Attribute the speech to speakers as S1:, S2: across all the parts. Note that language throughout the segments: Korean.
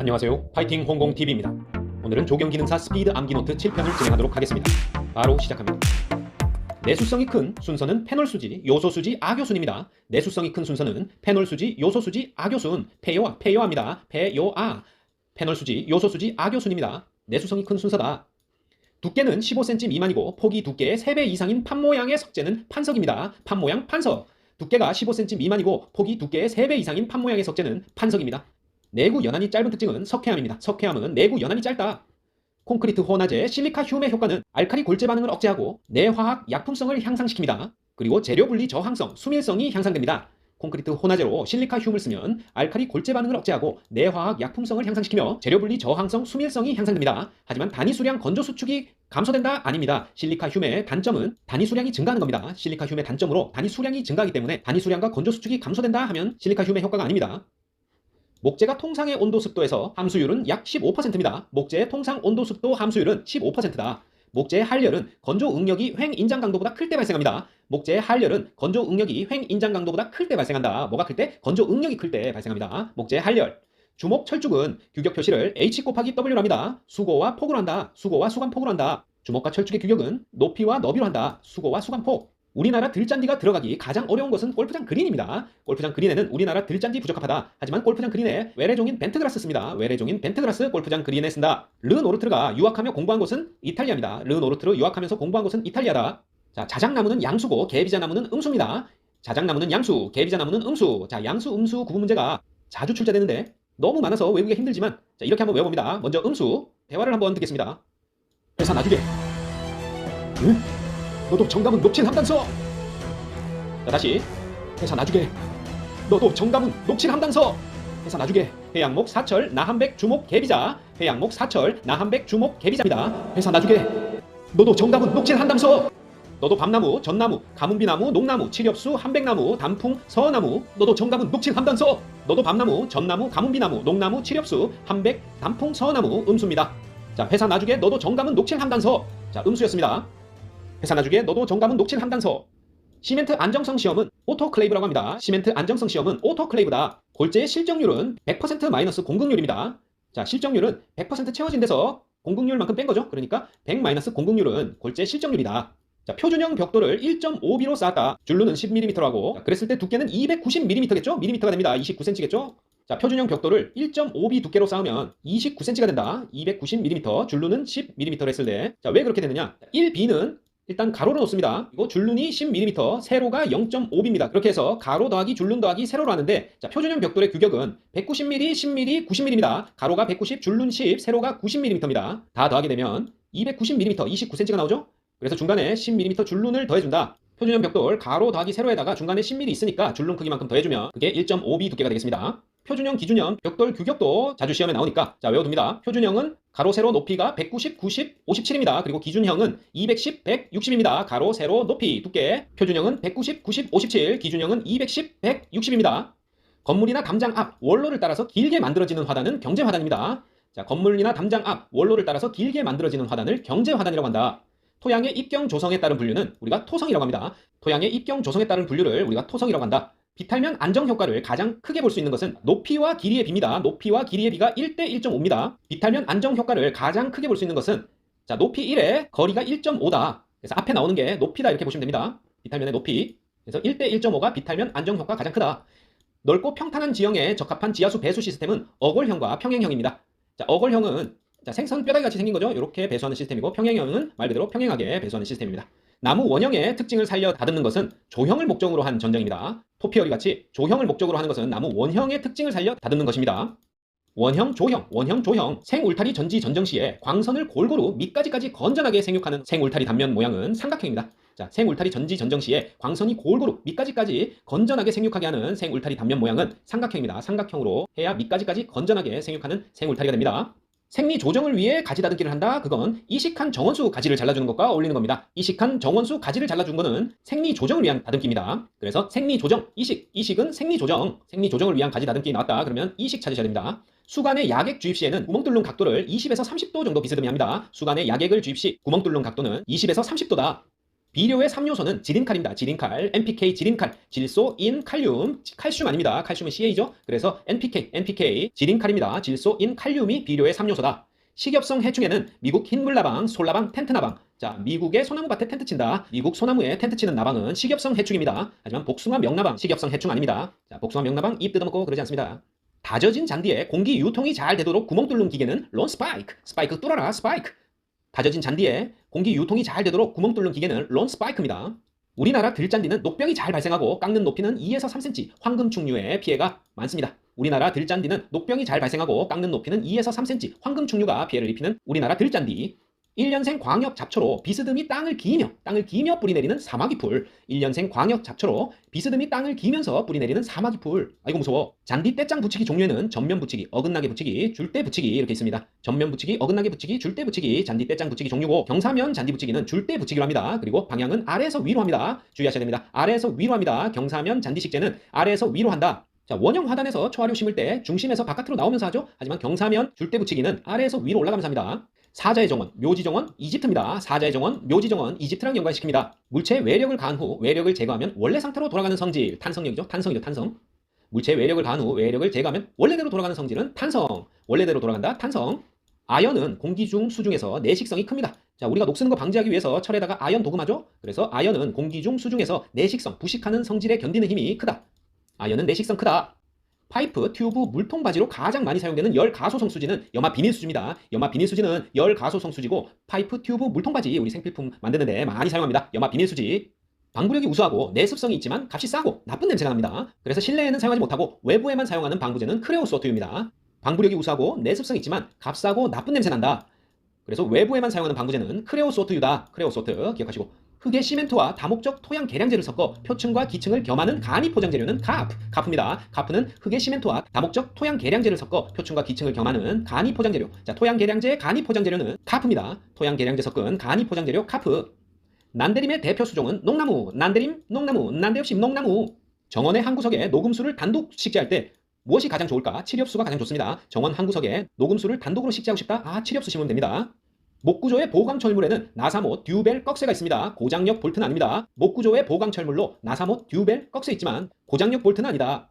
S1: 안녕하세요. 파이팅 홍공TV입니다. 오늘은 조경 기능사 스피드 암기노트 7편을 진행하도록 하겠습니다. 바로 시작합니다. 내수성이 큰 순서는 페놀 수지, 요소 수지, 악요순입니다. 내수성이 큰 순서는 페놀 수지, 요소 수지, 악요순, 페요아, 페요아입니다. 페요아. 페놀 수지, 요소 수지, 악요순입니다. 내수성이 큰 순서다. 두께는 15cm 미만이고 폭이 두께의 3배 이상인 판 모양의 석재는 판석입니다. 판 모양 판석. 두께가 15cm 미만이고 폭이 두께의 3배 이상인 판 모양의 석재는 판석입니다. 내구 연한이 짧은 특징은 석회암입니다. 석회암은 내구 연한이 짧다. 콘크리트 혼화제 실리카 흉의 효과는 알카리 골재 반응을 억제하고 내화학 약품성을 향상시킵니다. 그리고 재료 분리 저항성, 수밀성이 향상됩니다. 콘크리트 혼화제로 실리카 흉을 쓰면 알카리 골재 반응을 억제하고 내화학 약품성을 향상시키며 재료 분리 저항성, 수밀성이 향상됩니다. 하지만 단위 수량 건조 수축이 감소된다? 아닙니다. 실리카 흉의 단점은 단위 수량이 증가하는 겁니다. 실리카 흉의 단점으로 단위 수량이 증가하기 때문에 단위 수량과 건조 수축이 감소된다 하면 실리카 흉의 효과가 아닙니다. 목재가 통상의 온도 습도에서 함수율은 약 15%입니다. 목재의 통상 온도 습도 함수율은 15%다. 목재의 할열은 건조 응력이 횡 인장 강도보다 클 때 발생합니다. 목재의 할열은 건조 응력이 횡 인장 강도보다 클 때 발생한다. 뭐가 클 때? 건조 응력이 클 때 발생합니다. 목재의 할열. 주목 철쭉은 규격 표시를 H 곱하기 W로 합니다. 수고와 폭으로 한다. 수고와 수간폭으로 한다. 주목과 철쭉의 규격은 높이와 너비로 한다. 수고와 수간폭. 우리나라 들잔디가 들어가기 가장 어려운 것은 골프장 그린입니다. 골프장 그린에는 우리나라 들잔디 부적합하다. 하지만 골프장 그린에 외래종인 벤트그라스 씁니다. 외래종인 벤트그라스 골프장 그린에 쓴다. 르 노르트르가 유학하며 공부한 곳은 이탈리아입니다. 르 노르트르 유학하면서 공부한 곳은 이탈리아다. 자, 자작나무는 양수고 개비자나무는 음수입니다. 자작나무는 양수, 개비자나무는 음수. 자, 양수, 음수 구분 문제가 자주 출제되는데 너무 많아서 외우기 힘들지만 자, 이렇게 한번 외워봅니다. 먼저 음수 대화를 한번 듣겠습니다. 회사 나중에 응? 너도 정답은 녹칠 함단서. 자 다시 회사 나중에 너도 정답은 녹칠 함단서. 회사 나중에 해양목 사철 나한백 주목 개비자 해양목 사철 나한백 주목 개비자입니다. 회사 나중에 너도 정답은 녹칠 한담서. 너도 밤나무, 전나무, 가문비나무, 녹나무, 칠엽수, 한백나무, 단풍, 서나무. 너도 정답은 녹칠 함단서. 너도 밤나무, 전나무, 가문비나무, 녹나무, 칠엽수, 한백, 단풍, 서나무, 음수입니다. 자 회사 나중에 너도 정답은 녹칠 함단서. 자 음수였습니다. 회사 나중에 너도 정답은 녹칠 함단서. 시멘트 안정성 시험은 오토클레이브라고 합니다. 시멘트 안정성 시험은 오토클레이브다. 골재의 실정률은 100% 마이너스 공급률입니다. 자, 실정률은 100% 채워진 데서 공급률만큼 뺀 거죠. 그러니까 100 마이너스 공급률은 골재 실정률이다. 자, 표준형 벽돌을 1.5B로 쌓았다. 줄루는 10mm라고. 자, 그랬을 때 두께는 290mm겠죠? mm가 됩니다. 29cm겠죠? 자, 표준형 벽돌을 1.5B 두께로 쌓으면 29cm가 된다. 290mm, 줄루는 10mm 했을 때. 자, 왜 그렇게 되느냐? 1B는 일단 가로로 놓습니다. 그리고 줄눈이 10mm, 세로가 0.5b입니다. 그렇게 해서 가로 더하기 줄눈 더하기 세로로 하는데 자, 표준형 벽돌의 규격은 190mm, 10mm, 90mm입니다. 가로가 190, 줄눈 10, 세로가 90mm입니다. 다 더하게 되면 290mm, 29cm가 나오죠? 그래서 중간에 10mm 줄눈을 더해준다. 표준형 벽돌 가로 더하기 세로에다가 중간에 10mm 있으니까 줄눈 크기만큼 더해주면 그게 1.5b 두께가 되겠습니다. 표준형, 기준형, 벽돌 규격도 자주 시험에 나오니까 자 외워둡니다. 표준형은 가로, 세로, 높이가 190, 90, 57입니다. 그리고 기준형은 210, 160입니다. 가로, 세로, 높이, 두께. 표준형은 190, 90, 57, 기준형은 210, 160입니다. 건물이나 담장 앞, 원로를 따라서 길게 만들어지는 화단은 경제 화단입니다. 자, 건물이나 담장 앞, 원로를 따라서 길게 만들어지는 화단을 경제 화단이라고 한다. 토양의 입경 조성에 따른 분류는 우리가 토성이라고 합니다. 토양의 입경 조성에 따른 분류를 우리가 토성이라고 한다. 비탈면 안정 효과를 가장 크게 볼 수 있는 것은 높이와 길이의 비입니다. 높이와 길이의 비가 1대 1.5입니다. 비탈면 안정 효과를 가장 크게 볼 수 있는 것은 자, 높이 1에 거리가 1.5다. 그래서 앞에 나오는 게 높이다 이렇게 보시면 됩니다. 비탈면의 높이. 그래서 1대 1.5가 비탈면 안정 효과가 가장 크다. 넓고 평탄한 지형에 적합한 지하수 배수 시스템은 어골형과 평행형입니다. 자, 어골형은 자, 생선 뼈다귀 같이 생긴 거죠. 이렇게 배수하는 시스템이고 평행형은 말 그대로 평행하게 배수하는 시스템입니다. 나무 원형의 특징을 살려 다듬는 것은 조형을 목적으로 한 전쟁입니다. 토피어리 같이 조형을 목적으로 하는 것은 나무 원형의 특징을 살려 다듬는 것입니다. 원형, 조형, 원형, 조형, 생울타리 전지 전정 시에 광선을 골고루 밑까지까지 건전하게 생육하는 생울타리 단면 모양은 삼각형입니다. 자, 생울타리 전지 전정 시에 광선이 골고루 밑까지까지 건전하게 생육하게 하는 생울타리 단면 모양은 삼각형입니다. 삼각형으로 해야 밑까지까지 건전하게 생육하는 생울타리가 됩니다. 생리 조정을 위해 가지 다듬기를 한다. 그건 이식한 정원수 가지를 잘라주는 것과 어울리는 겁니다. 이식한 정원수 가지를 잘라준 거는 생리 조정을 위한 다듬기입니다. 그래서 생리 조정, 이식, 이식은 생리 조정, 생리 조정을 위한 가지 다듬기 나왔다. 그러면 이식 찾으셔야 됩니다. 수간의 야객 주입 시에는 구멍 뚫는 각도를 20에서 30도 정도 비스듬히 합니다. 수간의 야객을 주입 시 구멍 뚫는 각도는 20에서 30도다. 비료의 3요소는 지린칼입니다. 지린칼, NPK 지린칼, 질소, 인, 칼륨, 칼슘 아닙니다. 칼슘은 CA죠. 그래서 NPK, NPK, 지린칼입니다. 질소, 인, 칼륨이 비료의 3요소다. 식엽성 해충에는 미국 흰물 나방, 솔나방, 텐트 나방. 자, 미국의 소나무 밭에 텐트 친다. 미국 소나무에 텐트 치는 나방은 식엽성 해충입니다. 하지만 복숭아 명나방, 식엽성 해충 아닙니다. 자, 복숭아 명나방 입 뜯어먹고 그러지 않습니다. 다져진 잔디에 공기 유통이 잘 되도록 구멍 뚫는 기계는 론 스파이크. 스파이크 뚫어라, 스파이크. 다져진 잔디에 공기 유통이 잘 되도록 구멍 뚫는 기계는 론 스파이크입니다. 우리나라 들잔디는 녹병이 잘 발생하고 깎는 높이는 2에서 3cm, 황금충류의 피해가 많습니다. 우리나라 들잔디는 녹병이 잘 발생하고 깎는 높이는 2에서 3cm, 황금충류가 피해를 입히는 우리나라 들잔디. 1년생 광역 잡초로 비스듬히 땅을 기며 땅을 기며 뿌리 내리는 사마귀 풀. 1년생 광역 잡초로 비스듬히 땅을 기면서 뿌리 내리는 사마귀 풀. 아이고 무서워. 잔디 떼짱 붙이기 종류에는 전면 붙이기 어긋나게 붙이기 줄대 붙이기 이렇게 있습니다. 전면 붙이기 어긋나게 붙이기 줄대 붙이기 잔디 떼짱 붙이기 종류고 경사면 잔디 붙이기는 줄대 붙이기로 합니다. 그리고 방향은 아래에서 위로 합니다. 주의하셔야 됩니다. 아래에서 위로 합니다. 경사면 잔디 식재는 아래에서 위로 한다. 자, 원형 화단에서 초하류 심을 때 중심에서 바깥으로 나오면서 하죠. 하지만 경사면 줄대 붙이기는 아래에서 위로 올라가면서 합니다. 사자의 정원, 묘지 정원, 이집트입니다. 사자의 정원, 묘지 정원, 이집트랑 연관시킵니다. 물체의 외력을 가한 후 외력을 제거하면 원래 상태로 돌아가는 성질, 탄성력이죠. 탄성이죠, 탄성. 물체의 외력을 가한 후 외력을 제거하면 원래대로 돌아가는 성질은 탄성. 원래대로 돌아간다, 탄성. 아연은 공기 중 수중에서 내식성이 큽니다. 자, 우리가 녹 쓰는 거 방지하기 위해서 철에다가 아연 도금하죠? 그래서 아연은 공기 중 수중에서 내식성, 부식하는 성질에 견디는 힘이 크다. 아연은 내식성 크다. 파이프, 튜브, 물통 바지로 가장 많이 사용되는 열 가소성 수지는 염화 비닐 수지입니다. 염화 비닐 수지는 열 가소성 수지고 파이프, 튜브, 물통 바지 우리 생필품 만드는데 많이 사용합니다. 염화 비닐 수지. 방부력이 우수하고 내습성이 있지만 값이 싸고 나쁜 냄새가 납니다. 그래서 실내에는 사용하지 못하고 외부에만 사용하는 방부제는 크레오소트입니다. 방부력이 우수하고 내습성이 있지만 값싸고 나쁜 냄새 난다. 그래서 외부에만 사용하는 방부제는 크레오소트유다. 크레오소트 기억하시고 흙에 시멘트와 다목적 토양 계량제를 섞어 표층과 기층을 겸하는 간이 포장 재료는 카프, 카프입니다. 카프는 흙에 시멘트와 다목적 토양 계량제를 섞어 표층과 기층을 겸하는 간이 포장 재료. 자, 토양 계량제의 간이 포장 재료는 카프입니다. 토양 계량제 섞은 간이 포장 재료 카프. 난데림의 대표 수종은 녹나무, 난데림, 녹나무, 난데없이 녹나무. 정원의 한 구석에 녹음수를 단독 식재할 때 무엇이 가장 좋을까? 칠엽수가 가장 좋습니다. 정원 한 구석에 녹음수를 단독으로 식재하고 싶다? 아, 칠엽수 심으면 됩니다. 목구조의 보강철물에는 나사못, 듀벨, 꺽쇠가 있습니다. 고장력 볼트는 아닙니다. 목구조의 보강철물로 나사못, 듀벨, 꺽쇠 있지만 고장력 볼트는 아니다.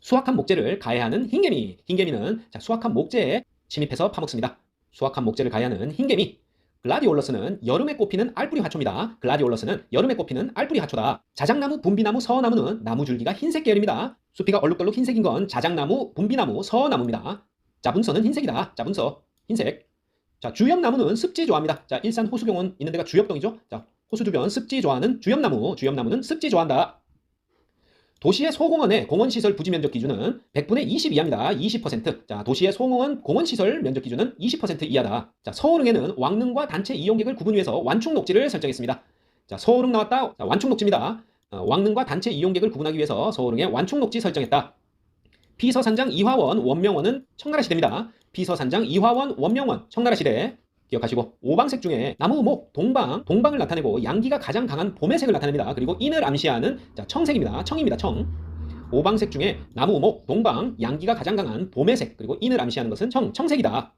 S1: 수확한 목재를 가해하는 흰개미. 흰개미는 자, 수확한 목재에 침입해서 파먹습니다. 수확한 목재를 가해하는 흰개미. 글라디올러스는 여름에 꽃피는 알뿌리 화초입니다. 글라디올러스는 여름에 꽃피는 알뿌리 화초다. 자작나무, 분비나무, 서나무는 나무 줄기가 흰색 계열입니다. 수피가 얼룩덜룩 흰색인 건 자작나무, 분비나무, 서나무입니다. 자분서는 흰색이다. 자분서, 흰색. 자, 주엽나무는 습지 좋아합니다. 자, 일산 호수병원 있는 데가 주엽동이죠. 자, 호수 주변 습지 좋아하는 주엽나무, 주엽나무는 습지 좋아한다. 도시의 소공원의 공원시설 부지 면적 기준은 100분의 20 이하입니다. 20%. 자, 도시의 소공원 공원시설 면적 기준은 20% 이하다. 자, 서울흥에는 왕릉과 단체 이용객을 구분위해서 완충 녹지를 설정했습니다. 자, 서울흥 나왔다. 자, 완충 녹지입니다. 어, 왕릉과 단체 이용객을 구분하기 위해서 서울흥에 완충 녹지 설정했다. 피서산장 이화원 원명원은 청나라 시대입니다. 피서산장 이화원 원명원 청나라 시대 기억하시고 오방색 중에 나무 목 동방 동방을 나타내고 양기가 가장 강한 봄의 색을 나타냅니다. 그리고 인을 암시하는 자, 청색입니다. 청입니다. 청. 오방색 중에 나무 목 동방 양기가 가장 강한 봄의 색 그리고 인을 암시하는 것은 청 청색이다.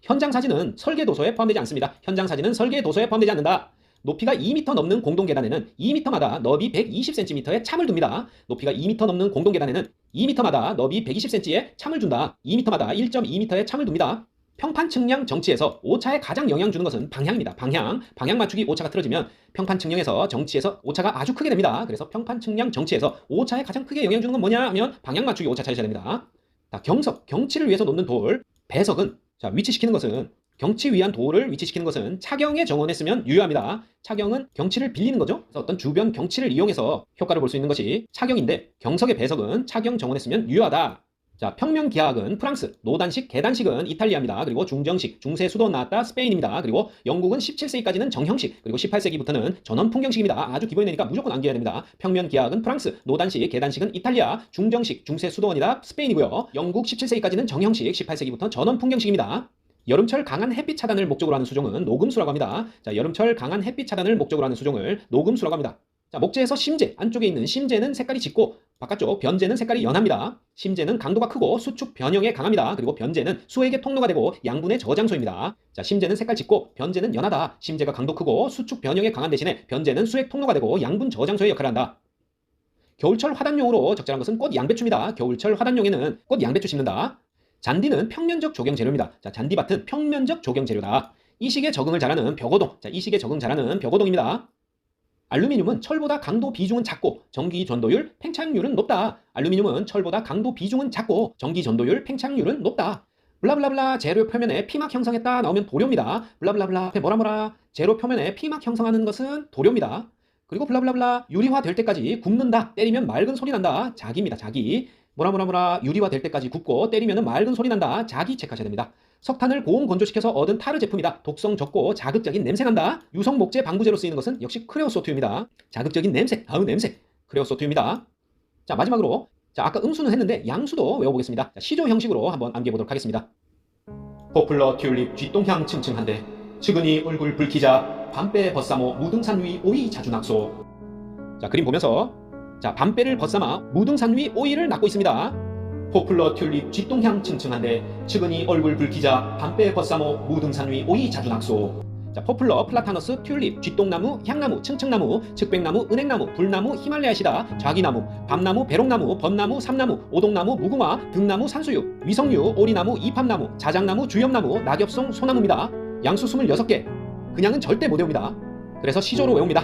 S1: 현장 사진은 설계 도서에 포함되지 않습니다. 현장 사진은 설계 도서에 포함되지 않는다. 높이가 2m 넘는 공동 계단에는 2m마다 너비 120cm의 참을 둡니다. 높이가 2m 넘는 공동 계단에는 2m마다 너비 120cm의 참을 준다. 2m마다 1.2m의 참을 둡니다. 평판 측량 정치에서 오차에 가장 영향 주는 것은 방향입니다. 방향. 방향 맞추기 오차가 틀어지면 평판 측량에서 정치에서 오차가 아주 크게 됩니다. 그래서 평판 측량 정치에서 오차에 가장 크게 영향 주는 건 뭐냐 하면 방향 맞추기 오차 찾으셔야 됩니다. 자, 경석, 경치를 위해서 놓는 돌. 배석은 자, 위치시키는 것은 경치 위한 돌을 위치시키는 것은 차경에 정원했으면 유효합니다. 차경은 경치를 빌리는 거죠. 그래서 어떤 주변 경치를 이용해서 효과를 볼 수 있는 것이 차경인데 경석의 배석은 차경 정원했으면 유효하다. 자, 평면 기하학은 프랑스, 노단식, 계단식은 이탈리아입니다. 그리고 중정식, 중세 수도 나왔다 스페인입니다. 그리고 영국은 17세기까지는 정형식, 그리고 18세기부터는 전원 풍경식입니다. 아주 기본이니까 무조건 암기해야 됩니다. 평면 기하학은 프랑스, 노단식, 계단식은 이탈리아, 중정식, 중세 수도원이다 스페인이고요. 영국 17세기까지는 정형식, 18세기부터 전원 풍경식입니다. 여름철 강한 햇빛 차단을 목적으로 하는 수종은 녹음수라고 합니다. 자, 여름철 강한 햇빛 차단을 목적으로 하는 수종을 녹음수라고 합니다. 자, 목재에서 심재, 안쪽에 있는 심재는 색깔이 짙고 바깥쪽 변재는 색깔이 연합니다. 심재는 강도가 크고 수축 변형에 강합니다. 그리고 변재는 수액의 통로가 되고 양분의 저장소입니다. 자, 심재는 색깔 짙고 변재는 연하다. 심재가 강도 크고 수축 변형에 강한 대신에 변재는 수액 통로가 되고 양분 저장소의 역할을 한다. 겨울철 화단용으로 적절한 것은 꽃 양배추입니다. 겨울철 화단용에는 꽃 양배추 심는다. 잔디는 평면적 조경 재료입니다. 자, 잔디밭은 평면적 조경 재료다. 이식에 적응을 잘하는 벽오동. 자, 이식에 적응 잘하는 벽오동입니다. 알루미늄은 철보다 강도 비중은 작고 전기 전도율, 팽창률은 높다. 알루미늄은 철보다 강도 비중은 작고 전기 전도율, 팽창률은 높다. 블라블라블라 재료 표면에 피막 형성했다 나오면 도료입니다. 블라블라블라 뭐라 뭐라 재료 표면에 피막 형성하는 것은 도료입니다. 그리고 블라블라블라 유리화 될 때까지 굽는다 때리면 맑은 소리 난다 자기입니다 자기 뭐라 유리화 될 때까지 굽고 때리면 맑은 소리 난다 자기 체크하셔야 됩니다. 석탄을 고온 건조시켜서 얻은 타르 제품이다. 독성 적고 자극적인 냄새 난다. 유성 목재 방부제로 쓰이는 것은 역시 크레오소트입니다. 자극적인 냄새, 아우 냄새. 크레오소트입니다. 자 마지막으로 자 아까 음수는 했는데 양수도 외워보겠습니다. 자, 시조 형식으로 한번 암기해보도록 하겠습니다. 포플러 튤립 쥐똥향 층층한데 측은히 얼굴 붉히자 밤배 벗사모 무등산 위 오이 자주 낙소. 자 그림 보면서 자 밤배를 벗삼아 무등산 위 오이를 낳고 있습니다. 포플러 튤립 쥐똥향 층층한데 측은히 얼굴 붉히자 밤배 벗사모 무등산 위 오이 자주 낙소. 자, 포플러, 플라타너스, 튤립, 쥐똥나무, 향나무, 층층나무, 측백나무, 은행나무, 불나무, 히말라야시다, 좌기나무, 밤나무, 배롱나무, 벚나무, 삼나무, 오동나무, 무궁화, 등나무, 산수유, 위성류, 오리나무, 이팝나무, 자작나무, 주엽나무, 낙엽송, 소나무입니다. 양수 26개. 그냥은 절대 못 외웁니다. 그래서 시조로 외웁니다.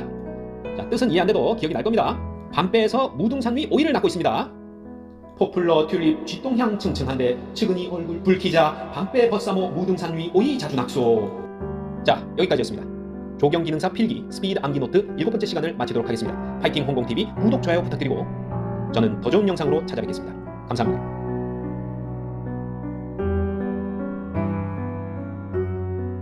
S1: 자, 뜻은 이해 안 돼도 기억이 날 겁니다. 밤배에서 무등산 위 오이를 낳고 있습니다. 포플러 튤립 쥐똥향 층층한데 측은히 얼굴 붉히자 밤배 벗사모 무등산 위 오이 자주 낙소. 자 여기까지였습니다. 조경기능사 필기 스피드 암기 노트 일곱 번째 시간을 마치도록 하겠습니다. 파이팅 홍공TV 구독 좋아요 부탁드리고 저는 더 좋은 영상으로 찾아뵙겠습니다. 감사합니다